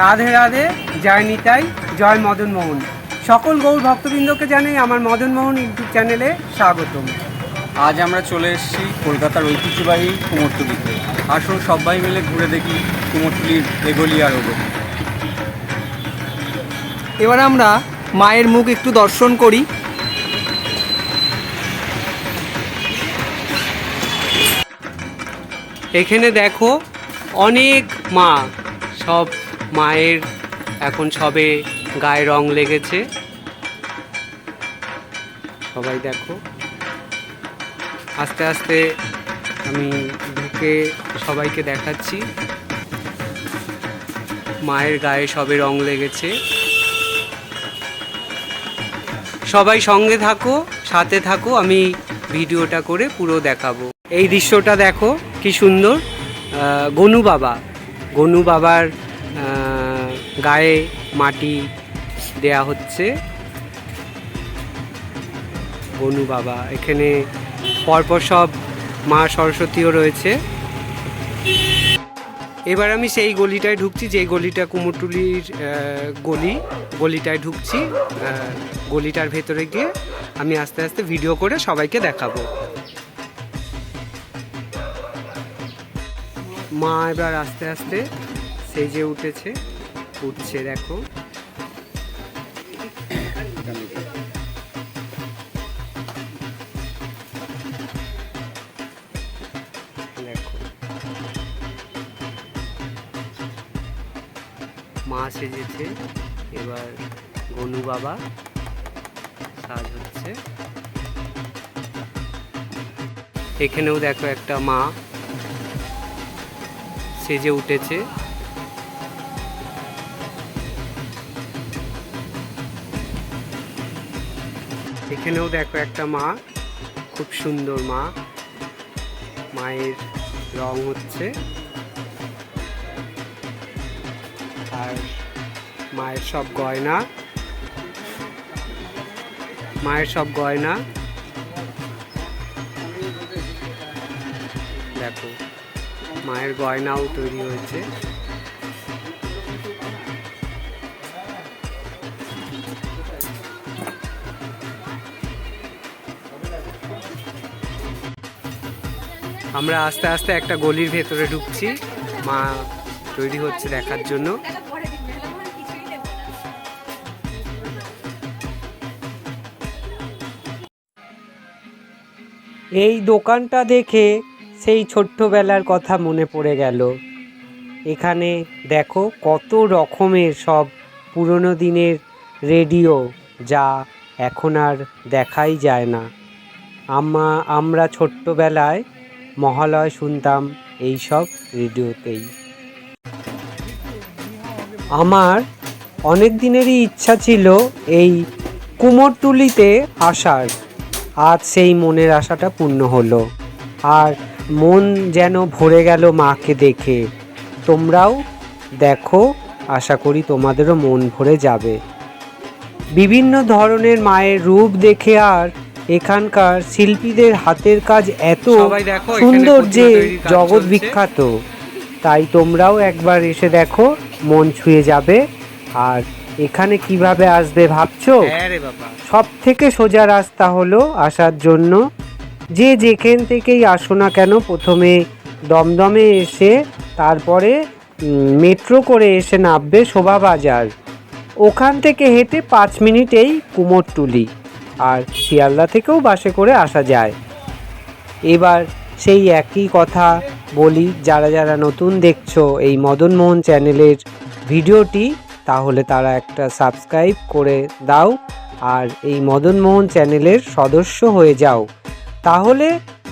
রাধে রাধে জয় নিতাই জয় মদন মোহন। সকল গৌর ভক্তবৃন্দকে জানাই আমার মদন মোহন ইউটিউব চ্যানেলে স্বাগতম। আজ আমরা চলে এসেছি কলকাতার ঐতিহ্যবাহী কুমোরটুলিতে আসুন সবাই মিলে ঘুরে দেখি কুমোরটুলির এগোলি আর ওগলি এবার আমরা মায়ের মুখ একটু দর্শন করি। এখানে দেখো অনেক মা সব মায়ের এখন সবে গায়ে রং লেগেছে। সবাই দেখো। আস্তে আস্তে আমি ঢুকে সবাইকে দেখাচ্ছি। মায়ের গায়ে সবে রং লেগেছে। সবাই সঙ্গে থাকো, সাথে থাকো, আমি ভিডিওটা করে পুরো দেখাবো। এই দৃশ্যটা দেখো, কি সুন্দর। গনু বাবা। গনু বাবার গায়ে মাটি দেয়া হচ্ছে। গনু বাবা, এখানে পরপর সব মা সরস্বতীও রয়েছে। এবার আমি সেই গলিটায় ঢুকছি, যে গলিটা কুমোরটুলির গলি, গলিটায় ঢুকছি। গলিটার ভেতরে গিয়ে আমি আস্তে আস্তে ভিডিও করে সবাইকে দেখাবো। মা এবার আস্তে আস্তে সেজে উঠেছে। দেখো। দেখো। মা সেজেছে, এবার গনু বাবা সাজ হচ্ছে। এখানেও দেখো একটা মা সেজে উঠেছে। এখানেও দেখো একটা মা, খুব সুন্দর মা। মায়ের রং হচ্ছে। আর মায়ের সব গয়না। মায়ের সব গয়না। দেখো, মায়ের গয়নাও তৈরি হয়েছে। আমরা আস্তে আস্তে একটা গলির ভেতরে ঢুকছি। মা তৈরি হচ্ছে দেখার জন্য। এই দোকানটা দেখে সেই ছোট্টবেলার কথা মনে পড়ে গেল। এখানে দেখো কত রকমের সব পুরনো দিনের রেডিও যা এখন আর দেখাই যায় না। আমা আমরা ছোট্টবেলায় মহালয় শুনতাম এই সব রেডিওতেই। আমার অনেক দিনেরই ইচ্ছা ছিল এই কুমোরটুলিতে আসার। আজ সেই মনের আশাটা পূর্ণ হলো। আর মন যেন ভরে গেল মাকে দেখে। তোমরাও দেখো, আশা করি তোমাদেরও মন ভরে যাবে। বিভিন্ন ধরনের মায়ের রূপ দেখে আর এখানকার শিল্পীদের হাতের কাজ এত সুন্দর যে জগৎ বিখ্যাত। তাই তোমরাও একবার এসে দেখো মন ছুঁয়ে যাবে। আর এখানে কীভাবে আসবে ভাবছ? হ্যাঁ সব থেকে সোজা রাস্তা হলো আসার জন্য। যে যেখান থেকেই আসো না কেন প্রথমে দমদমে এসে তারপরে মেট্রো করে এসে নামবে শোভাবাজার। ওখান থেকে হেঁটে পাঁচ মিনিটেই কুমোরটুলি। আর শিয়ালদা থেকেও বাসে করে আসা যায়। এবার সেই একই কথা বলি, যারা যারা নতুন দেখছ এই মদন মোহন চ্যানেলের ভিডিওটি, তাহলে তারা একটা সাবস্ক্রাইব করে দাও আর এই মদন মোহন চ্যানেলের সদস্য হয়ে যাও। তাহলে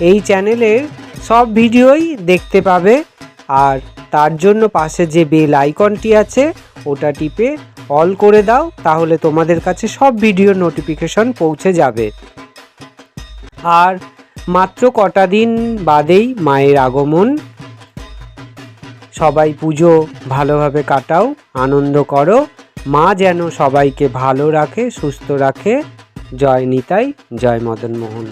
এই চ্যানেলের সব ভিডিওই দেখতে পাবে আর তার জন্য পাশে যে বেল আইকনটি আছে, ওটা টিপে অল করে দাও, তাহলে তোমাদের কাছে সব ভিডিও নোটিফিকেশন পৌঁছে যাবে। আর মাত্র কটা দিন বাদেই মায়ের আগমন। সবাই পুজো ভালোভাবে কাটাও, আনন্দ করো। মা যেন সবাইকে ভালো রাখে, সুস্থ রাখে। জয় নিতাই, জয় মদন মোহন